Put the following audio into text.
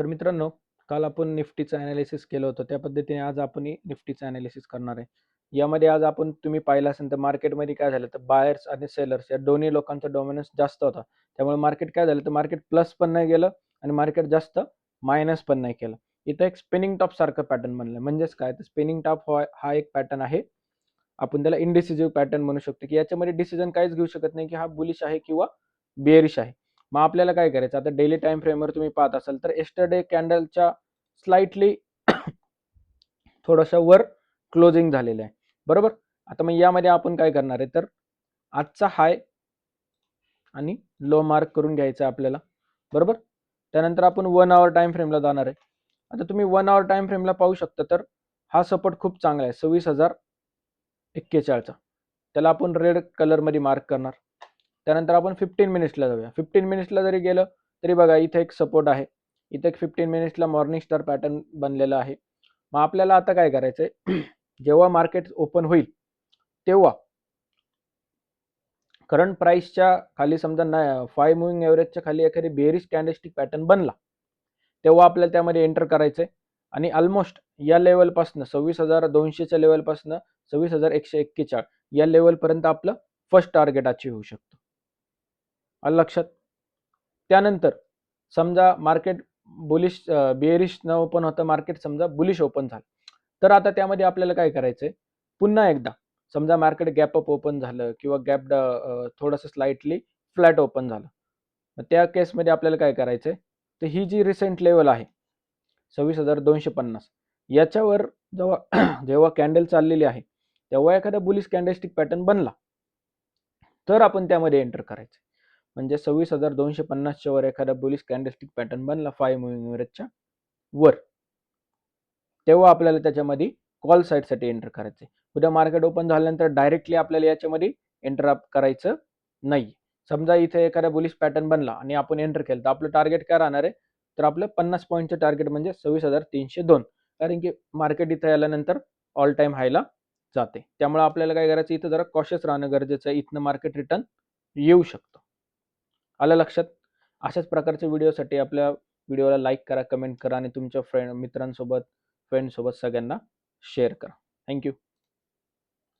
तर मित्रांनो, काल आपण निफ्टीचं ॲनालिसिस केलं होतं. त्या पद्धतीने आज आपण निफ्टीचं ॲनालिसिस करणार आहे. यामध्ये आज आपण तुम्ही पाहिलं असेल तर मार्केटमध्ये काय झालं तर बायर्स आणि सेलर्स या दोन्ही लोकांचा डॉमिनन्स जास्त होता. त्यामुळे मार्केट काय झालं तर मार्केट प्लस पण नाही गेलं आणि मार्केट जास्त मायनस पण नाही केलं. इथं एक स्पिनिंग टॉप सारखं पॅटर्न बनलं. म्हणजेच काय तर स्पिनिंग टॉप हा हा एक पॅटर्न आहे. आपण त्याला इंडिसिसिव्ह पॅटर्न म्हणू शकतो, की याच्यामध्ये डिसिजन काहीच घेऊ शकत नाही, की हा बुलिश आहे किंवा बेअरिश आहे. मग आपल्याला काय करायचं आता डेली टाइम फ्रेमवर तुम्ही पाहत असाल तर एस्टरडे कॅन्डलच्या स्लाइटली थोडंसं वर क्लोजिंग झालेलं आहे. बरोबर? आता मग यामध्ये आपण काय करणार आहे तर आजचा हाय आणि लो मार्क करून घ्यायचा आहे आपल्याला. बरोबर? त्यानंतर आपण वन आवर टाईम फ्रेमला जाणार आहे. आता तुम्ही वन आवर टाईम फ्रेमला पाहू शकता तर हा सपोर्ट खूप चांगला आहे सव्वीस हजार एक्केचाळचा त्याला आपण रेड कलरमध्ये मार्क करणार. त्यानंतर आपण 15 मिनिट्सला जाऊया. 15 मिनिट्सला जरी गेलं तरी बघा इथे एक सपोर्ट आहे. इथे एक 15 मिनिट्सला मॉर्निंग स्टार पॅटर्न बनलेला आहे. मग आपल्याला आता काय करायचंय जेव्हा मार्केट ओपन होईल तेव्हा करंट प्राईसच्या खाली समजा ना फाय मुव्हिंग एव्हरेजच्या खाली एखादी बेरीज कॅन्डलस्टिक पॅटर्न बनला, तेव्हा आपल्याला त्यामध्ये एंटर करायचंय आणि ऑलमोस्ट या लेवलपासनं सव्वीस हजार दोनशेच्या लेवलपासनं सव्वीस हजार एकशे एक्केचाळ या लेवलपर्यंत आपलं फर्स्ट टार्गेट अचीव्ह होऊ शकतं. आलं लक्षात? त्यानंतर समजा मार्केट बुलिश बेअरिश न ओपन होतं मार्केट समजा बुलिश ओपन झालं. तर आता त्यामध्ये आपल्याला काय करायचं आहे पुन्हा एकदा समजा मार्केट गॅप अप ओपन झालं किंवा गॅप थोडंसं स्लाइटली फ्लॅट ओपन झालं. मग त्या केसमध्ये आपल्याला काय करायचं आहे तर ही जी रिसेंट लेवल आहे 26,250 याच्यावर जेव्हा जेव्हा कॅन्डल चाललेली आहे, तेव्हा एखादा बुलिश कॅन्डलस्टिक पॅटर्न बनला, तर आपण त्यामध्ये एंटर करायचं. म्हणजे सवीस हजार दोनशे पन्नासच्या वर एखादा बुलिश कॅन्डलस्टिक पॅटर्न बनला फाय मूव्हिंग एव्हरेजच्या वर. तेव्हा आपल्याला त्याच्यामध्ये कॉल साईडसाठी एंटर करायचे उद्या मार्केट ओपन झाल्यानंतर डायरेक्टली आपल्याला याच्यामध्ये एंटर करायचं नाही. समजा इथे एखादा बुलिश पॅटर्न बनला आणि आपण एंटर केलं तर आपलं टार्गेट काय राहणार आहे तर आपलं 50 पॉईंटचं टार्गेट म्हणजे 26,302 कारण की मार्केट इथं आल्यानंतर ऑल टाईम हायला जाते. त्यामुळे आपल्याला काय करायचं इथं जरा कॉशियस राहणं गरजेचं आहे. इथनं मार्केट रिटर्न येऊ शकतं. आलं लक्षात? अशाच प्रकारच्या व्हिडिओसाठी आपल्या व्हिडिओला लाईक करा, कमेंट करा आणि तुमच्या फ्रेंड मित्रांसोबत, फ्रेंडसोबत सगळ्यांना शेअर करा. थँक्यू